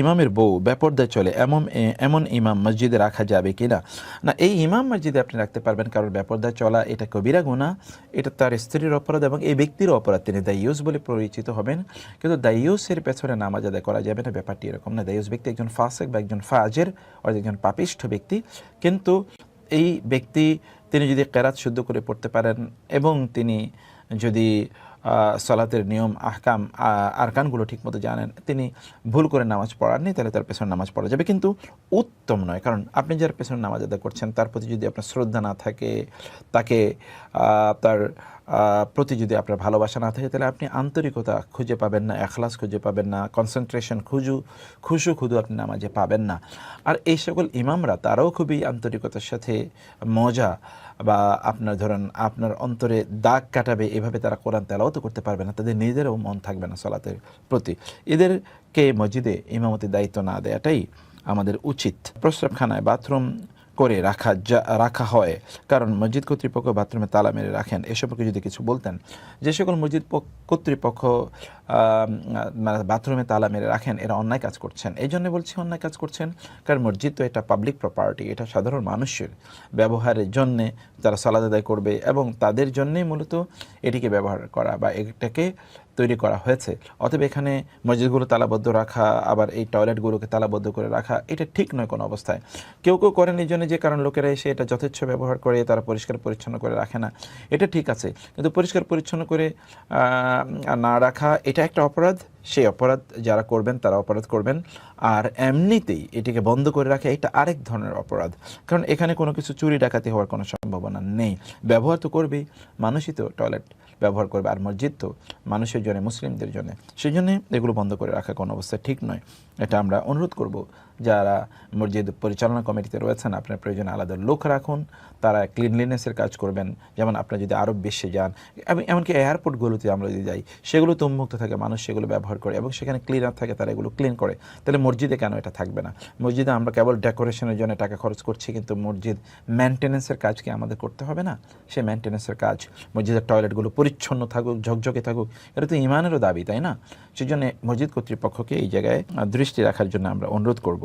ইমামের বউ বেপর্দায় চলে, এমন এমন ইমাম মসজিদে রাখা যাবে কি না না এই ইমাম মসজিদে আপনি রাখতে পারবেন কারণ বেপর্দায় চলা এটা কবিরা গুণা এটা তার স্ত্রীর অপরাধ এবং এই ব্যক্তির অপরাধ। তিনি দায়ুস বলে পরিচিত হবেন, কিন্তু দায়ুসের পেছনে নামাজ আদায় করা যাবে না, ব্যাপারটি এরকম না। দায়ুস ব্যক্তি একজন ফাসেক বা একজন ফাজের, অর্থাৎ একজন পাপিষ্ঠ ব্যক্তি। কিন্তু এই ব্যক্তি, তিনি যদি কেরাত শুদ্ধ করে পড়তে পারেন এবং তিনি যদি সলাতের নিয়ম, আহকাম আরকানগুলো ঠিকমতো জানেন। তিনি ভুল করে নামাজ পড়াননি, তাহলে তার পেছনে নামাজ পড়া যাবে। কিন্তু উত্তম নয়, কারণ আপনি যার পেছনে নামাজ আদায় করছেন, তার প্রতি যদি আপনার শ্রদ্ধা না থাকে, তাকে তার প্রতি যদি আপনার ভালোবাসা না থাকে, তাহলে আপনি আন্তরিকতা খুঁজে পাবেন না, এখলাস খুঁজে পাবেন না কনসেন্ট্রেশন খুঁজু, খুশু খুদু আপনি নামাজে পাবেন না। আর এই সকল ইমামরা, তারাও খুবই আন্তরিকতার সাথে মজা বা আপনার ধরেন আপনার অন্তরে দাগ কাটাবে, এভাবে তারা কোরআন তেলাও তো করতে পারবে না। তাদের নিজেরও মন থাকবে না সলাতের প্রতি। এদেরকে মসজিদে ইমামতির দায়িত্ব না দেওয়াটাই আমাদের উচিত। প্রস্রাবখানায়, বাথরুম করে রাখা যা, রাখা হয়। কারণ মসজিদ কর্তৃপক্ষ বাথরুমে তালা মেরে রাখেন। এ সম্পর্কে যদি কিছু বলতেন, যে সকল মসজিদ কর্তৃপক্ষ বাথরুমে তালা মেরে রাখেন, এরা অন্যায় কাজ করছেন। এই জন্য বলছি অন্যায় কাজ করছেন, কারণ মসজিদ তো এটা পাবলিক প্রপার্টি এটা সাধারণ মানুষের ব্যবহারের জন্যে যারা সালাদ আদায় করবে এবং তাদের জন্যেই মূলত এটিকে ব্যবহার করা বা এটাকে তৈরি করা হয়েছে। অতএব এখানে মসজিদগুলো তালাবদ্ধ রাখা, আবার এই টয়লেটগুলোকে তালাবদ্ধ করে রাখা, এটা ঠিক নয় কোনো অবস্থায়। কেউ কেউ করেন এই জন্য যে কারণ লোকেরা এসে এটা যথেচ্ছ ব্যবহার করে, তারা পরিষ্কার পরিচ্ছন্ন করে রাখে না। এটা ঠিক আছে, কিন্তু পরিষ্কার পরিচ্ছন্ন করে না রাখা, এটা একটা অপরাধ। সেই অপরাধ যারা করবেন, তারা অপরাধ করবেন। আর এমনিতেই এটিকে বন্ধ করে রাখা এটা আরেক ধরনের অপরাধ। কারণ এখানে কোনো কিছু চুরি, ডাকাতি হওয়ার কোনো সম্ভাবনা নেই। ব্যবহার তো করবেই, মানুষই তো টয়লেট ব্যবহার করবে, আর মসজিদ তো মানুষের জন্য, মুসলিমদের জন্য। সেই জন্যে এগুলো বন্ধ করে রাখা কোনো অবস্থায় ঠিক নয়। এটা আমরা অনুরোধ করব, যারা মসজিদ পরিচালনা কমিটিতে রয়েছেন, আপনার প্রয়োজনে আলাদা লোক রাখুন। তারা ক্লিনলিনেসের কাজ করবেন। যেমন আপনারা যদি আরব বিশ্বে যান এমনকি এয়ারপোর্টগুলোতে আমরা যদি যাই, সেগুলো তো উন্মুক্ত থাকে, মানুষ সেগুলো ব্যবহার করে এবং সেখানে ক্লিনার থাকে, তারা এগুলো ক্লিন করে। তাহলে মসজিদে কেন এটা থাকবে না? মসজিদে আমরা কেবল ডেকোরেশনের জন্য টাকা খরচ করছি, কিন্তু মসজিদ মেনটেনেন্সের কাজ কি আমাদের করতে হবে না? সেই মেনটেন্যান্সের কাজ, মসজিদের টয়লেটগুলো পরিচ্ছন্ন থাকুক, ঝকঝকে থাকুক, এটা তো ইমানেরও দাবি, তাই না? সেই জন্য মসজিদ কর্তৃপক্ষকে এই জায়গায় দৃষ্টি রাখার জন্য আমরা অনুরোধ করব।